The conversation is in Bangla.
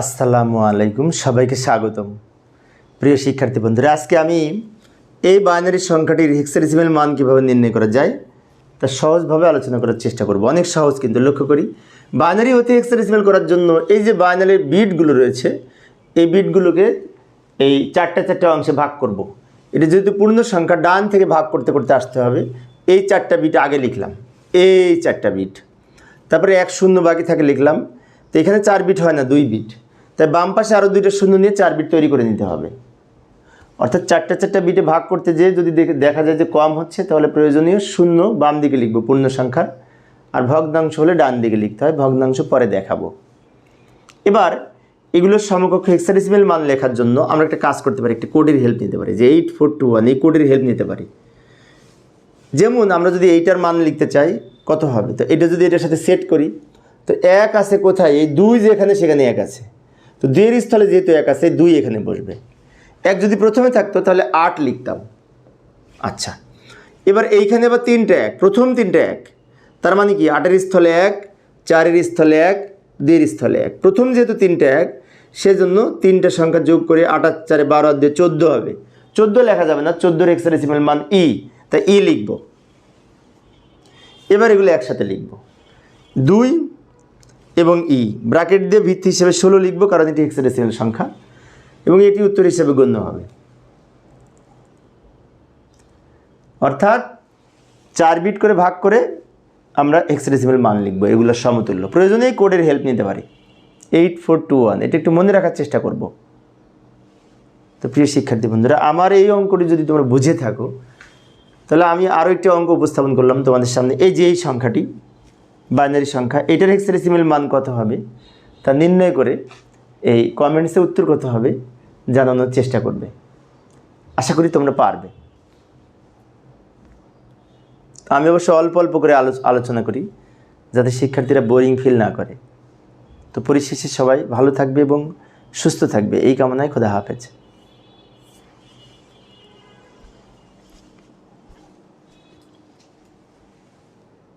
আসসালামু আলাইকুম, সবাইকে স্বাগতম। প্রিয় শিক্ষার্থী বন্ধুরা, আজকে আমি এই বাইনারি সংখ্যাটির হেক্সাডেসিমাল মান কীভাবে নির্ণয় করা যায় তা সহজভাবে আলোচনা করার চেষ্টা করব। অনেক সহজ কিন্তু লক্ষ্য করি। বাইনারি হতে হেক্সাডেসিমাল করার জন্য এই যে বাইনারির বিটগুলো রয়েছে, এই বিটগুলোকে এই চারটা চারটা অংশে ভাগ করব। এটা যেহেতু পূর্ণ সংখ্যা, ডান থেকে ভাগ করতে করতে আসতে হবে, এই চারটা বিট আগে লিখলাম, এই চারটা বিট। তারপরে এক শূন্য বাকি থাকে লিখলাম, তো এখানে চার বিট হয় না, দুই বিট। তাই বাম পাশে আরও দুইটা শূন্য নিয়ে চার বিট তৈরি করে নিতে হবে। অর্থাৎ চারটা চারটা বিটে ভাগ করতে যেয়ে যদি দেখে যায় যে কম হচ্ছে, তাহলে প্রয়োজনীয় শূন্য বাম দিকে লিখব পূর্ণ সংখ্যার, আর ভগ্নাংশ হলে ডান দিকে লিখতে হয়, ভগ্নাংশ পরে দেখাবো। এবার এগুলোর সমকক্ষ হেক্সাডেসিমাল মান লেখার জন্য আমরা একটা কাজ করতে পারি, একটা কোডের হেল্প নিতে পারি, যে এইট ফোর টু ওয়ান এই কোডের হেল্প নিতে পারি। যেমন আমরা যদি এইটার মান লিখতে চাই, কত হবে? তো এটা যদি এটার সাথে সেট করি, তো এক আছে কোথায়? এই দুই যেখানে সেখানে এক আছে। তো দুইয়ের স্থলে যেহেতু এক আছে, দুই এখানে বসবে। এক যদি প্রথমে থাকতো, তাহলে আট লিখতাম। আচ্ছা। এবার এইখানে আবার তিনটে এক। প্রথম তিনটে এক। তার মানে কি? আটের স্থলে এক, চারের স্থলে এক দুইয়ের স্থলে এক। প্রথম যেহেতু তিনটে এক, সেজন্য তিনটে সংখ্যা যোগ করে আটার চারে বারো দিয়ে চোদ্দ হবে। চোদ্দ লেখা যাবে না, চোদ্দোর এক্সারেসিমাল মান ই তাই ই লিখব। এবার এগুলো একসাথে লিখব। দুই এবং ই। ব্র্যাকেট দিয়ে ভিত্তি হিসেবে ষোলো লিখব, কারণ এটি হেক্সাডেসিমাল সংখ্যা। এবং এটি উত্তর হিসেবে গণ্য হবে। অর্থাৎ চার বিট করে ভাগ করে আমরা হেক্সাডেসিমাল মান লিখব এগুলোর সমতুল্য। প্রয়োজনে কোডের হেল্প নিতে পারি। এইট ফোর টু ওয়ান এটা একটু মনে রাখার চেষ্টা করব। তো প্রিয় শিক্ষার্থী বন্ধুরা, আমার এই অঙ্কটি যদি তোমরা বুঝে থাকো, তাহলে আমি আরও একটি অঙ্ক উপস্থাপন করলাম তোমাদের সামনে। এই যে এই সংখ্যাটি বাইনারি সংখ্যা, এটার হেক্সাডেসিমাল মান কত হবে? তা নির্ণয় করে এই কমেন্টসে উত্তর কত হবে, জানানোর চেষ্টা করবে। আশা করি তোমরা পারবে। আমি অবশ্য অল্প অল্প করে আলো, আলোচনা করি, যাতে শিক্ষার্থীরা বোরিং ফিল না করে। তো পরিশেষে সবাই ভালো থাকবে এবং সুস্থ থাকবে। এই কামনায় খোদা হাফেজ।